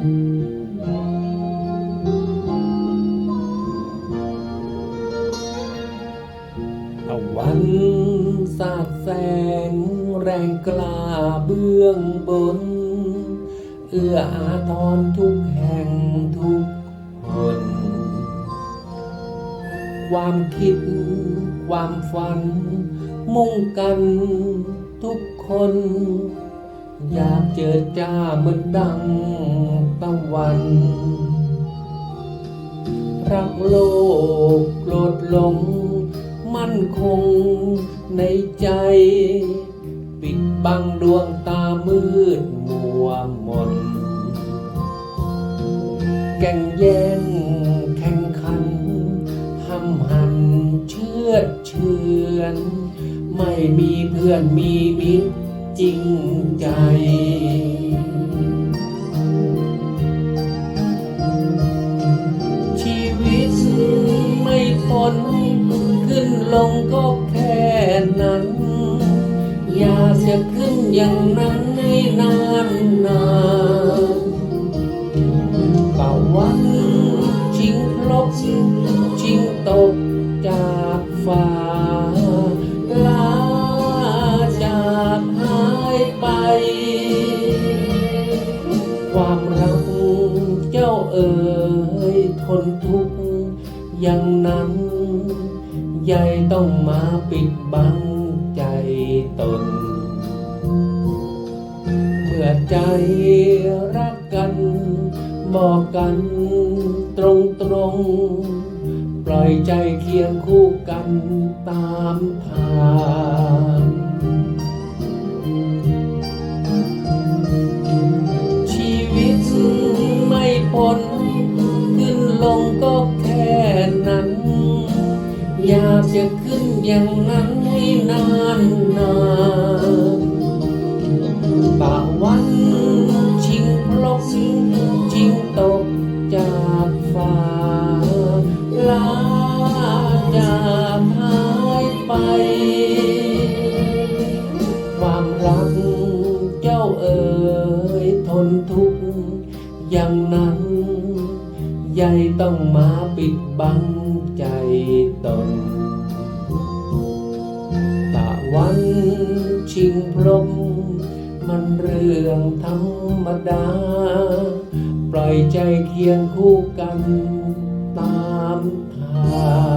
ตะวันสาดแสงแรงกล้าเบื้องบน เอื้ออาทรทุกแห่งทุกคน ความคิดความฝัน มุ่งกันทุกคน อยากเจอจ้าเมือนดัง ตะวัน รักโลกโกรธหลง มั่นคงในใจ ปิดบังดวงตามืดมัวมน แก่งแย่งแข่งขันห้ำหันเชื่อเชือน ไม่มีเพื่อนมีมิตรจริงใจ ลงก็แค่นั้น อยากจะขึ้นอย่างนั้นให้นานนานๆป่าวันชิงพลบชิงตกจากฟ้าลาจากหายไป ความรักเจ้าเอ๋ยทนทุกข์อย่างนั้น ใหญ่ต้องมาปิดบังใจตน เมื่อใจรักกัน บอกกันตรงตรงปล่อยใจเคียงคู่กันตามทางชีวิตไม่พ้นขึ้นลงก็แค่นั้น อยากจะขึ้นอย่างนั้นให้นานนานบางวันชิงพลบชิงตกจากฟ้าลาจากหายไป ความรักเจ้าเอ๋ยทนทุกข์อย่างนั้น ใหญ่ต้องมาปิดบังใจตน ตะวันชิงพรหมมันเรื่องธรรมดา ปล่อยใจเคียงคู่กันตามทาง